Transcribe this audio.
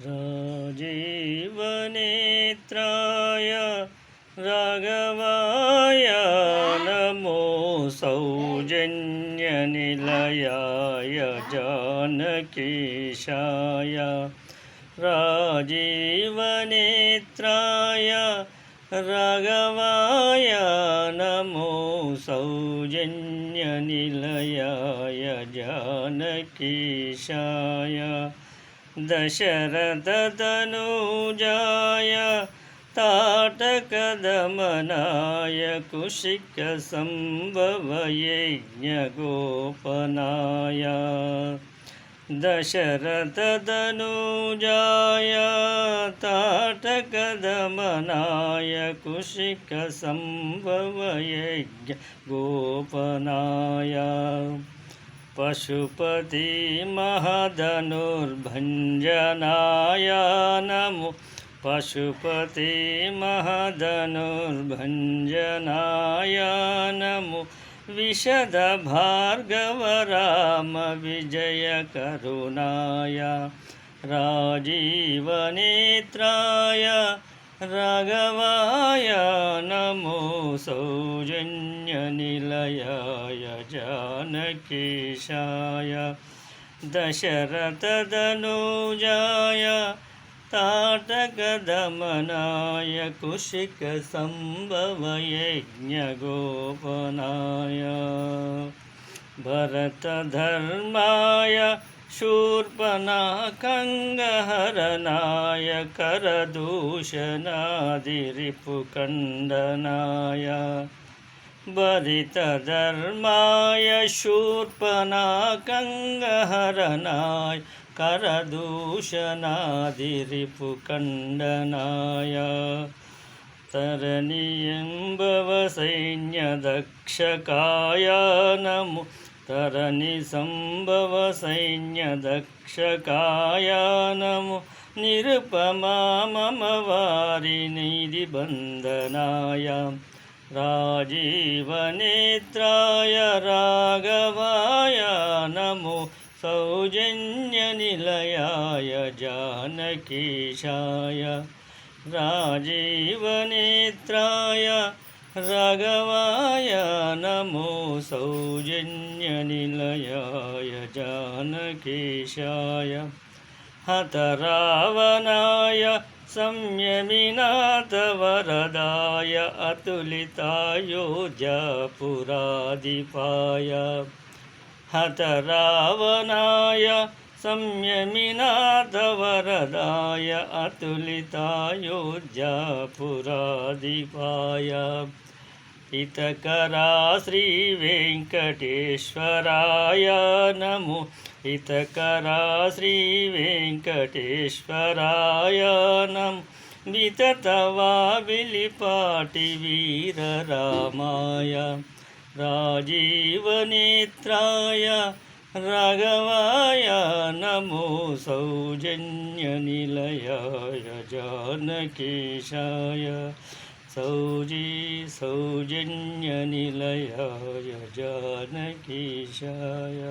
राजीवनेत्राय राघवाय नमो सौजन्यनिलयाय जानकीशाय राजीवनेत्राय राघवाय नमो सौजन्यनिलयाय जानकीशाय दशरथतनुजाय ताटकदमनाय कुशिकसम्भवयज्ञगोपनाय दशरथतनुजाय ताटकदमनाय कुशिकसम्भवयज्ञगोपनाय पशुपतिमहधनुर्भञ्जनाय नमो पशुपतिमहधनुर्भञ्जनाय नमो विशदभार्गवरामविजयकरुणाय। राजीवनेत्राय राघवाय नमो सौजन्यनिलयाय जानकीशाय दशरथदनुजाय ताटकदमनाय कुशिकसम्भवयज्ञगोपनाय भरतधर्माय शूर्पणाकङ्गहरणाय करदूषणादिरिपुखण्डनाय भरितधर्माय शूर्पणाकङ्गहरणाय करदूषणादिरिपुखण्डनाय तरणियम्बवसैन्यदक्षकाय नमो तरणिसम्भवसैन्यदक्षकाय नमो निरुपमा मम वारिनिधिबन्धनाय राजीवनेत्राय राघवाय नमो सौजन्यनिलयाय जानकीशाय। राजीवनेत्राय राघवाय नमो सौजन्यनिलयाय जानकीशाय हतरावणाय संयमिनाथवरदाय अतुलितायोध्यापुराधिपाय हतरावणाय संयमिनाथवरदाय अतुलितायोध्यापुराधिपाय। हितकरा श्रीवेङ्कटेश्वराय नमो। हितकरा श्रीवेङ्कटेश्वराय नमो। विततवा विलिपाटिवीररामाय। राजीवनेत्राय राघवाय नमो सौजन्यनिलयाय जानकीशाय। सौजी सौजन्यनिलयाय जानकीशाय